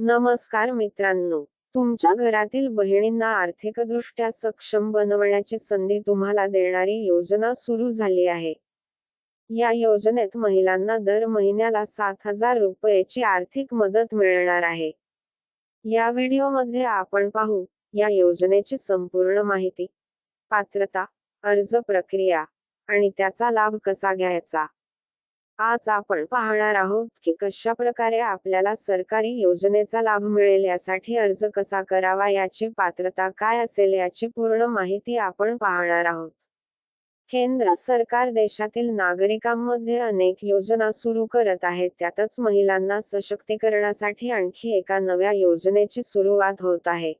नमस्कार मित्रांनो तुमच्या घरातील बहिणींना आर्थिकदृष्ट्या सक्षम बनवण्याची संधी तुम्हाला देणारी योजना सुरू झाली आहे. या योजनेत महिलांना दर महिन्याला सात हजार रुपयाची आर्थिक मदत मिळणार आहे. या व्हिडिओमध्ये आपण पाहू या योजनेची संपूर्ण माहिती पात्रता अर्ज प्रक्रिया आणि त्याचा लाभ कसा घ्यायचा? आज आपण पाहणार आहोत की कशा प्रकारे आपल्याला सरकारी योजनेचा लाभ मिळेल यासाठी अर्ज कसा करावा याची पात्रता काय असेल याची पूर्ण माहिती आपण पाहणार आहोत. केंद्र सरकार देशातील नागरिकांमध्ये अनेक योजना सुरू करत आहे. त्यातच महिलांना सशक्तीकरणासाठी आणखी एका नव्या योजनेची सुरुवात होत आहे.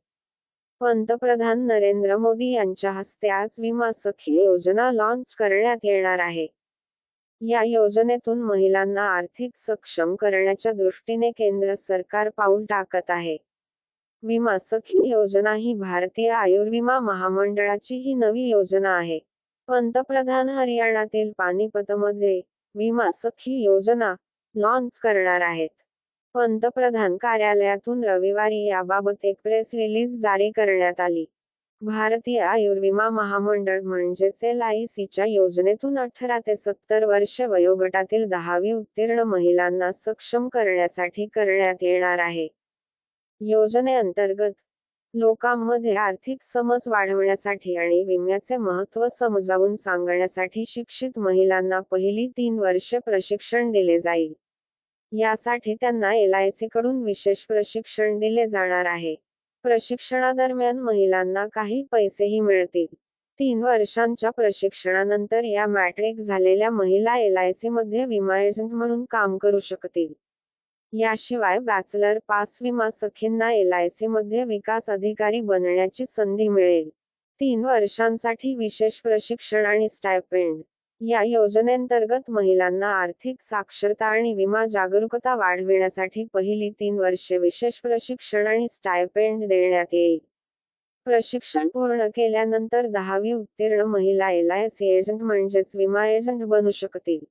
पंतप्रधान नरेंद्र मोदी यांच्या हस्ते आज विमा सखी योजना लॉन्च करण्यात येणार आहे. या योजनेतून महिलांना आर्थिक सक्षम करण्याच्या दृष्टीने केंद्र सरकार पाऊल टाकत आहे. विमा सखी योजना ही भारतीय आयुर्विमा महामंडळाची ही नवी योजना आहे. पंतप्रधान हरियाणातील पानिपतमध्ये विमा सखी योजना लॉन्च करणार आहेत. पंतप्रधान कार्यालयातून रविवारी याबाबत एक प्रेस रिलीज जारी करण्यात आली. भारतीय आयुर्विमा महामंडळ म्हणजेच एल आय सीच्या योजनेतून अठरा ते सत्तर वर्ष वयोगटातील दहावी उत्तीर्ण महिलांना सक्षम करण्यासाठी करण्यात येणार आहे. योजनेअंतर्गत लोकांमध्ये आर्थिक समज वाढवण्यासाठी आणि विम्याचे महत्त्व समजावून सांगण्यासाठी शिक्षित महिलांना पहिली तीन वर्षे प्रशिक्षण दिले जाईल. यासाठी त्यांना एल आय सी कडून विशेष प्रशिक्षण दिले जाणार आहे. प्रशिक्षणादरम्यान महिलांना काही पैसेही मिळतील. तीन वर्षांच्या प्रशिक्षणानंतर या मॅट्रिक झालेल्या महिला एल आय सी मध्ये विमा एजंट म्हणून काम करू शकतील. याशिवाय बॅचलर पास विमा सखींना एल आय सी मध्ये विकास अधिकारी बनण्याची संधी मिळेल. तीन वर्षांसाठी विशेष प्रशिक्षण आणि स्टायपेंड या योजनेअंतर्गत महिलांना आर्थिक साक्षरता आणि विमा जागरूकता वाढविण्यासाठी पहिली तीन वर्षे विशेष प्रशिक्षण आणि स्टायपेंड देण्यात येईल. प्रशिक्षण पूर्ण केल्यानंतर दहावी उत्तीर्ण महिला एल आय सी एजंट म्हणजेच विमा एजंट बनू शकतील.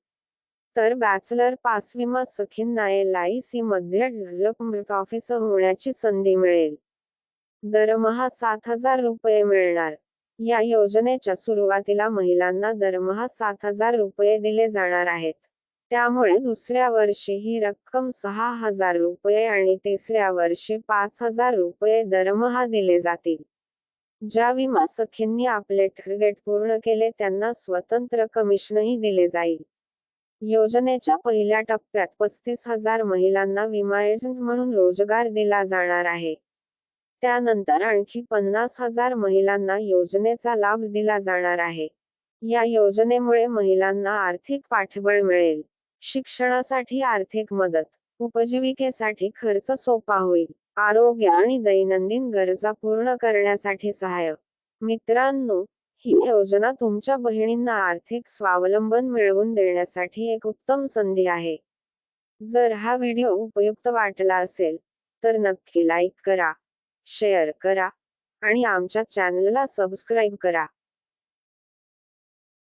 तर बॅचलर पास विमा सखींना एल आय सी मध्ये डेव्हलपमेंट ऑफिसर होण्याची संधी मिळेल. दरमहा सात हजार रुपये मिळणार. या योजनेच्या सुरुवातीला महिलांना दरमहा सात हजार रुपये दिले जाणार आहेत. त्यामुळे दुसऱ्या वर्षी ही रक्कम सहा हजार रुपये आणि तिसऱ्या वर्षी पाच हजार रुपये दरमहा दिले जातील. ज्या विमा सखींनी आपले टार्गेट पूर्ण केले त्यांना स्वतंत्र कमिशनही दिले जाईल. योजनेच्या पहिल्या टप्प्यात पस्तीस हजार महिलांना विमा एजंट म्हणून रोजगार दिला जाणार आहे. त्यानंतर आणखी पन्नास हजार महिलांना योजनेचा लाभ दिला जाणार आहे. या योजनेमुळे महिलांना आर्थिक पाठबळ मिळेल. शिक्षणासाठी आर्थिक मदत उपजीविकेसाठी खर्च सोपा होईल आरोग्य आणि दैनंदिन गरजा पूर्ण करण्यासाठी सहाय्य. मित्रांनो ही योजना तुमच्या बहिणींना आर्थिक स्वावलंबन मिळवून देण्यासाठी एक उत्तम संधी आहे. जर हा व्हिडिओ उपयुक्त वाटला असेल तर नक्की लाईक करा. शेअर करा आणि आमच्या चॅनलला सबस्क्राईब करा.